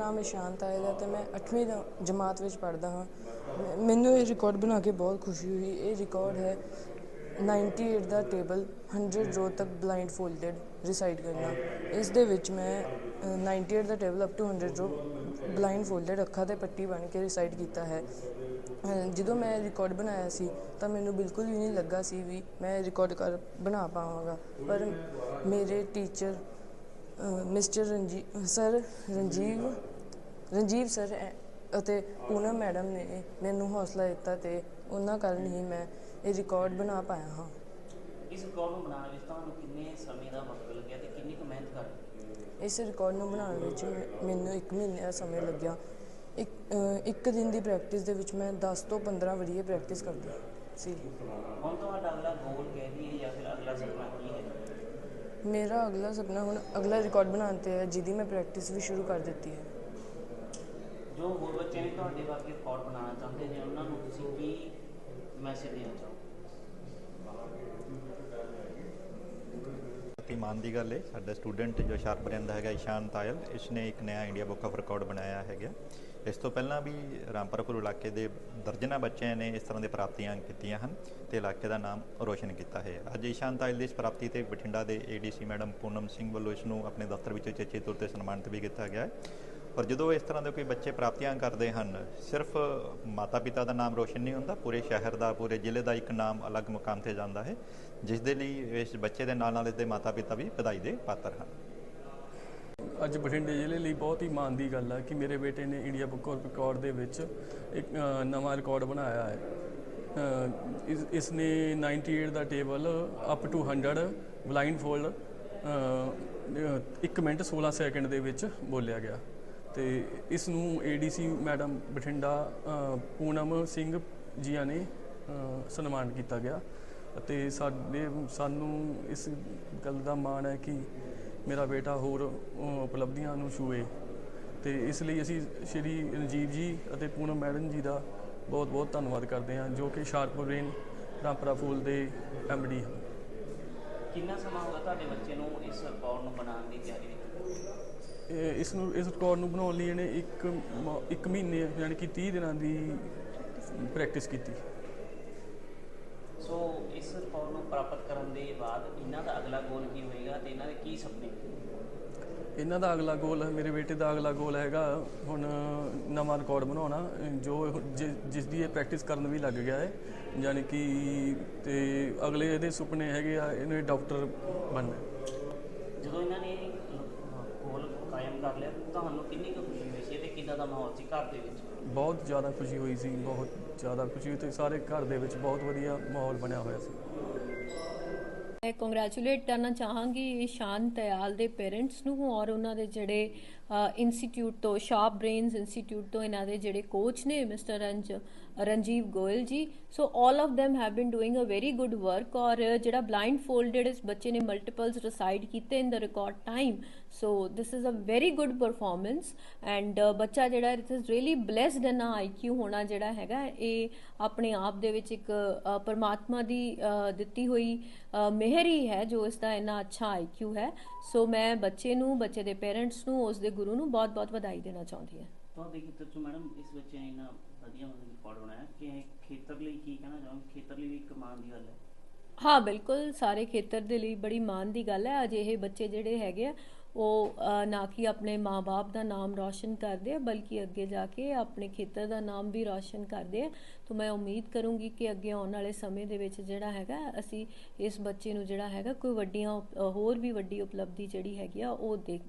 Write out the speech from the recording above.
ਨਾਮ ਇਸ਼ਾਂਤ ਆਇਲ ਹੈ ਤੇ ਮੈਂ 8ਵੀਂ ਜਮਾਤ ਵਿੱਚ ਪੜ੍ਹਦਾ ਹਾਂ। ਮੈਂ- ਮੈਨੂੰ ਇਹ ਰਿਕਾਰਡ ਬਣਾ ਕੇ ਬਹੁਤ ਖੁਸ਼ੀ ਹੋਈ। ਇਹ ਰਿਕਾਰਡ ਹੈ 98 ਦਾ ਟੇਬਲ 100 ਰੋ ਤੱਕ ਬਲਾਈਂਡ ਫੋਲਡਡ ਰਿਸਾਈਡ ਕਰਨਾ। ਇਸ ਦੇ ਵਿੱਚ ਮੈਂ ਅ, 98 ਦਾ ਟੇਬਲ ਅਪ ਟੂ 100 ਰੋ ਬਲਾਈਂਡ ਫੋਲਡਡ ਅੱਖਾਂ ਤੇ ਪੱਟੀ ਬਣ ਕੇ ਰਿਸਾਈਡ ਕੀਤਾ ਹੈ। ਜਦੋਂ ਮੈਂ ਰਿਕਾਰਡ ਬਣਾਇਆ ਸੀ ਤਾਂ ਮੈਨੂੰ ਬਿਲਕੁਲ ਵੀ ਨਹੀਂ ਲੱਗਾ ਸੀ ਵੀ ਮੈਂ ਰਿਕਾਰਡ ਕਰ ਬਣਾ ਪਾਵਾਂਗਾ। ਪਰ ਮੇਰੇ ਟੀਚਰ ਮਿਸਟਰ ਰਣਜੀ ਸਰ ਰਣਜੀਵ ਰਣਜੀਵ ਸਰ ਅਤੇ ਪੂਨਮ ਮੈਡਮ ਨੇ ਮੈਨੂੰ ਹੌਸਲਾ ਦਿੱਤਾ ਤੇ ਉਹਨਾਂ ਕਾਰਨ ਹੀ। ਮੈਂ ਇਹ ਰਿਕਾਰਡ ਬਣਾ ਪਾਇਆ ਹਾਂ। ਇਸ ਰਿਕਾਰਡ ਨੂੰ ਬਣਾਉਣ ਵਿੱਚ ਤੁਹਾਨੂੰ ਕਿੰਨੇ ਸਮੇਂ ਦਾ ਵਕਤ ਲੱਗਿਆ ਤੇ ਕਿੰਨੀ ਕੁ ਮਿਹਨਤ ਕਰ ਇਸ ਰਿਕਾਰਡ ਨੂੰ ਬਣਾਉਣ ਵਿੱਚ ਮੈਨੂੰ 1 ਮਹੀਨੇ ਦਾ ਸਮਾਂ ਲੱਗਿਆ। ਇੱਕ ਇੱਕ ਦਿਨ ਦੀ ਪ੍ਰੈਕਟਿਸ ਦੇ ਵਿੱਚ ਮੈਂ 10 ਤੋਂ 15 ਵਰੀਏ ਪ੍ਰੈਕਟਿਸ ਕਰਦਾ ਸੀ। ਹੁਣ ਤੁਹਾਡਾ ਅਗਲਾ ਗੋਲ ਕਹਿ ਦਈਏ ਜਾਂ ਫਿਰ ਅਗਲਾ ਸੁਪਨਾ ਕੀ ਹੈ? ਮੇਰਾ ਅਗਲਾ ਸੁਪਨਾ ਹੁਣ ਅਗਲਾ ਰਿਕਾਰਡ ਬਣਾਉਣ ਤੇ ਹੈ ਜਿਹਦੀ ਮੈਂ ਪ੍ਰੈਕਟਿਸ ਵੀ ਸ਼ੁਰੂ ਕਰ ਦਿੱਤੀ ਹੈ। ਜੋ ਹੋਰ ਬੱਚੇ ਨੇ ਤੁਹਾਡੇ ਵਰਗੇ ਰਿਕਾਰਡ ਬਣਾਉਣਾ ਚਾਹੁੰਦੇ ਨੇ, ਉਹਨਾਂ ਨੂੰ ਤੁਸੀਂ ਕੀ ਮੈਸੇਜ ਦੇਣਾ ਚਾਹੋ ਬਹੁਤ ਦੀ ਗੱਲ ਹੈ ਸਾਡਾ ਸਟੂਡੈਂਟ ਜੋ ਸ਼ਾਰਪਰਿਆਂ ਰਹਿੰਦਾ ਹੈਗਾ ਇਸ਼ਾਨ ਤਾਇਲ ਇਸ ਨੇ ਇੱਕ ਨਵਾਂ ਇੰਡੀਆ ਬੁੱਕ ਆਫ ਰਿਕਾਰਡ ਬਣਾਇਆ ਹੈਗਾ। ਇਸ ਤੋਂ ਪਹਿਲਾਂ ਵੀ ਰਾਮਪੁਰਪੁਰ ਇਲਾਕੇ ਦੇ ਦਰਜਨਾਂ ਬੱਚਿਆਂ ਨੇ ਇਸ ਤਰ੍ਹਾਂ ਦੇ ਪ੍ਰਾਪਤੀਆਂ ਕੀਤੀਆਂ ਹਨ ਤੇ ਇਲਾਕੇ ਦਾ ਨਾਮ ਰੋਸ਼ਨ ਕੀਤਾ ਹੈ। ਅੱਜ ਇਸ਼ਾਨ ਤਾਇਲ ਦੀ ਇਸ ਪ੍ਰਾਪਤੀ ਤੇ ਬਠਿੰਡਾ ਦੇ ਏਡੀਸੀ ਮੈਡਮ ਪੂਨਮ ਸਿੰਘ ਵੱਲੋਂ ਇਸ ਨੂੰ ਆਪਣੇ ਦਫ਼ਤਰ ਵਿੱਚ ਚੇਚੇ ਤੌਰ ਤੇ ਸਨਮਾਨਿਤ ਵੀ ਕੀਤਾ ਗਿਆ ਹੈ। ਔਰ ਜਦੋਂ ਇਸ ਤਰ੍ਹਾਂ ਦੇ ਕੋਈ ਬੱਚੇ ਪ੍ਰਾਪਤੀਆਂ ਕਰਦੇ ਹਨ ਸਿਰਫ ਮਾਤਾ-ਪਿਤਾ ਦਾ ਨਾਮ ਰੋਸ਼ਨ ਨਹੀਂ ਹੁੰਦਾ ਪੂਰੇ ਸ਼ਹਿਰ ਦਾ ਪੂਰੇ ਜ਼ਿਲ੍ਹੇ ਦਾ ਇੱਕ ਨਾਮ ਅਲੱਗ ਮੁਕਾਮ ਤੇ ਜਾਂਦਾ ਹੈ ਜਿਸ ਦੇ ਲਈ ਇਸ ਬੱਚੇ ਦੇ ਨਾਲ ਨਾਲ ਇਸ ਦੇ ਮਾਤਾ-ਪਿਤਾ ਵੀ ਵਧਾਈ ਦੇ ਪਾਤਰ ਹਨ। ਅੱਜ ਬਠਿੰਡੇ ਜ਼ਿਲ੍ਹੇ ਲਈ ਬਹੁਤ ਹੀ ਮਾਣ ਦੀ ਗੱਲ ਹੈ ਕਿ ਮੇਰੇ ਬੇਟੇ ਨੇ ਇੰਡੀਆ ਬੁੱਕ ਆਫ ਰਿਕਾਰਡ ਦੇ ਵਿੱਚ ਇੱਕ ਨਵਾਂ ਰਿਕਾਰਡ ਬਣਾਇਆ ਹੈ। ਅ, ਇਸ ਇਸ 98 ਦਾ table up to 100 blindfold 1 minute 16 second ਦੇ ਵਿੱਚ ਬੋਲਿਆ ਗਿਆ। ਤੇ ਇਸ ਨੂੰ ਏਡੀਸੀ ਮੈਡਮ ਬਠਿੰਡਾ ਪੂਨਮ ਸਿੰਘ ਜੀਆਂ ਨੇ ਅ, ਸਨਮਾਨ ਕੀਤਾ ਗਿਆ। ਅਤੇ ਸਾਡੇ ਸਾਨੂੰ ਇਸ ਗੱਲ ਦਾ ਮਾਣ ਹੈ ਕਿ ਮੇਰਾ ਬੇਟਾ ਹੋਰ ਉਪਲਬਧੀਆਂ ਨੂੰ ਛੂਏ। ਤੇ ਇਸ ਲਈ ਅਸੀਂ ਸ਼੍ਰੀ ਰਣਜੀਵ ਜੀ ਅਤੇ ਪੂਨਮ ਮੈਡਮ ਜੀ ਦਾ ਬਹੁਤ ਬਹੁਤ ਧੰਨਵਾਦ ਕਰਦੇ ਹਾਂ ਜੋ ਕਿ ਸ਼ਾਰਪੁਰ ਬ੍ਰੇਨ ਰਾਮਪੁਰਾ ਫੂਲ ਦੇ ਐਮਡੀ ਹਨ। ਕਿੰਨਾ ਸਮਾਂ ਹੋਗਾ ਤੁਹਾਡੇ ਬੱਚੇ ਨੂੰ ਇਸ ਰਿਕਾਰਡ ਨੂੰ ਬਣਾਉਣ ਦੀ ਤਿਆਰੀ ਵਿੱਚ? ਇਸ ਨੂੰ ਇਸ ਰਿਕਾਰਡ ਨੂੰ ਬਣਾਉਣ ਲਈ ਇਹਨੇ ਇੱਕ ਮ- ਇੱਕ ਮਹੀਨੇ ਯਾਨੀ ਕਿ 30 ਦਿਨਾਂ ਦੀ ਪ੍ਰੈਕਟਿਸ ਕੀਤੀ। ਸੋ ਇਸ ਰਿਕਾਰਡ ਨੂੰ ਪ੍ਰਾਪਤ ਕਰਨ ਦੇ ਬਾਅਦ ਇਹਨਾਂ ਦਾ ਅਗਲਾ ਗੋਲ ਕੀ ਹੋਏਗਾ ਤੇ ਇਹਨਾਂ ਦੇ ਕੀ ਸੁਪਨੇ? ਇਹਨਾਂ ਦਾ ਅਗਲਾ ਗੋਲ ਹੈ ਮੇਰੇ ਬੇਟੇ ਦਾ ਅਗਲਾ ਗੋਲ ਹੈਗਾ ਹੁਣ ਨਵਾਂ ਰਿਕਾਰਡ ਬਣਾਉਣਾ ਜੋ ਜਿ- ਜਿਸ ਦੀ ਇਹ ਪ੍ਰੈਕਟਿਸ ਕਰਨ ਵੀ ਲੱਗ ਗਿਆ ਹੈ। ਯਾਨੀ ਕਿ ਤੇ ਅਗਲੇ ਇਹਦੇ ਸੁਪਨੇ ਹੈਗੇ ਆ ਇਹਨੇ ਡਾਕਟਰ ਬਣਨਾ ਜਦੋਂ ਇਹਨਾਂ ਨੇ ਕਰ ਲਿਆ ਤੁਹਾਨੂੰ ਕਿੰਨੀ ਕੁ ਖੁਸ਼ੀ ਹੋਈ ਸੀ ਤੇ ਕਿੱਦਾਂ ਦਾ ਮਾਹੌਲ ਸੀ ਘਰ ਦੇ ਵਿੱਚ? ਬਹੁਤ ਜ਼ਿਆਦਾ ਖੁਸ਼ੀ ਹੋਈ ਸੀ ਬਹੁਤ ਜ਼ਿਆਦਾ ਖੁਸ਼ੀ ਹੋਈ ਤੇ ਸਾਰੇ ਘਰ ਦੇ ਵਿੱਚ ਬਹੁਤ ਵਧੀਆ ਮਾਹੌਲ ਬਣਿਆ ਹੋਇਆ ਸੀ। ਮੈਂ ਕੰਗ੍ਰੈਚੁਲੇਟ ਕਰਨਾ ਚਾਹਾਂਗੀ ਸ਼ਾਨ ਤਿਆਲ ਦੇ ਪੇਰੈਂਟਸ ਨੂੰ ਔਰ ਉਹਨਾਂ ਦੇ ਜਿਹੜੇ ਇੰਸਟੀਚਿਊਟ ਤੋਂ ਸ਼ਾਰਪ ਬ੍ਰੇਨਸ ਇੰਸਟੀਚਿਊਟ ਤੋਂ ਇਹਨਾਂ ਦੇ ਜਿਹੜੇ ਕੋਚ ਨੇ mister ਰੰਜ Ranjeev Goyal ji. So all of them have been doing uh very good work ਔਰ ਜਿਹੜਾ ਬਲਾਈਂਡ ਫੋਲਡਡ ਇਸ ਬੱਚੇ ਨੇ ਮਲਟੀਪਲਸ ਰਿਸਾਈਡ ਕੀਤੇ in the record time so this is a very good performance and ਬੱਚਾ ਜਿਹੜਾ it is really blessed an IQ ਹੋਣਾ ਜਿਹੜਾ ਹੈਗਾ, ਇਹ ਆਪਣੇ ਆਪ ਦੇ ਵਿੱਚ ਇੱਕ ਪਰਮਾਤਮਾ ਦੀ ਦਿੱਤੀ ਹੋਈ ਮਿਹਰ ਹੀ ਹੈ ਜੋ ਇਸ ਦਾ ਇੰਨਾ ਅੱਛਾ ਆਈਕਿਊ ਹੈ। ਸੋ ਮੈਂ ਬੱਚੇ ਨੂੰ, ਬੱਚੇ ਦੇ ਪੇਰੈਂਟਸ ਨੂੰ ਉਸ ਦੇ ਗੁਰੂ ਨੂੰ ਬਹੁਤ-ਬਹੁਤ ਵਧਾਈ ਦੇਣਾ ਚਾਹੁੰਦੀ ਹਾਂ। ਤੁਹਾਡੇ ਖੇਤਰ ਚ ਮੈਡਮ ਇਸ ਬੱਚੇ ਨੇ ਇੰਨਾ ਵਧੀਆ ਰਿਕਾਰਡ ਬਣਾਇਆ ਕਿ ਖੇਤਰ ਲਈ ਕੀ ਕਹਿਣਾ ਚਾਹੋਗੇ? ਖੇਤਰ ਲਈ ਵੀ ਇੱਕ ਮਾਣ ਦੀ ਗੱਲ ਹੈ। ਹਾਂ ਬਿਲਕੁਲ ਸਾਰੇ ਖੇਤਰ ਦੇ ਲਈ ਬੜੀ ਮਾਣ ਦੀ ਗੱਲ ਹੈ। ਅਜਿਹੇ ਬੱਚੇ ਜਿਹੜੇ ਹੈਗੇ ਆ ਉਹ ਨਾ ਕਿ ਆਪਣੇ ਮਾਪੇ ਦਾ ਨਾਮ ਰੌਸ਼ਨ ਕਰਦੇ ਆ ਬਲਕਿ ਅੱਗੇ ਜਾ ਕੇ ਆਪਣੇ ਖੇਤਰ ਦਾ ਨਾਮ ਵੀ ਰੌਸ਼ਨ ਕਰਦੇ ਆ। ਤਾਂ ਮੈਂ ਉਮੀਦ ਕਰੂੰਗੀ ਕਿ ਅੱਗੇ ਆਉਣ ਵਾਲੇ ਸਮੇਂ ਦੇ ਵਿੱਚ ਜਿਹੜਾ ਹੈਗਾ ਅਸੀਂ ਇਸ ਬੱਚੇ ਨੂੰ ਜਿਹੜਾ ਹੈਗਾ ਕੋਈ ਵੱਡੀਆਂ ਹੋਰ ਵੀ ਵੱਡੀ ਉਪਲਬਧੀ ਜਿਹੜੀ ਹੈਗੀ ਆ ਉਹ ਦੇਖ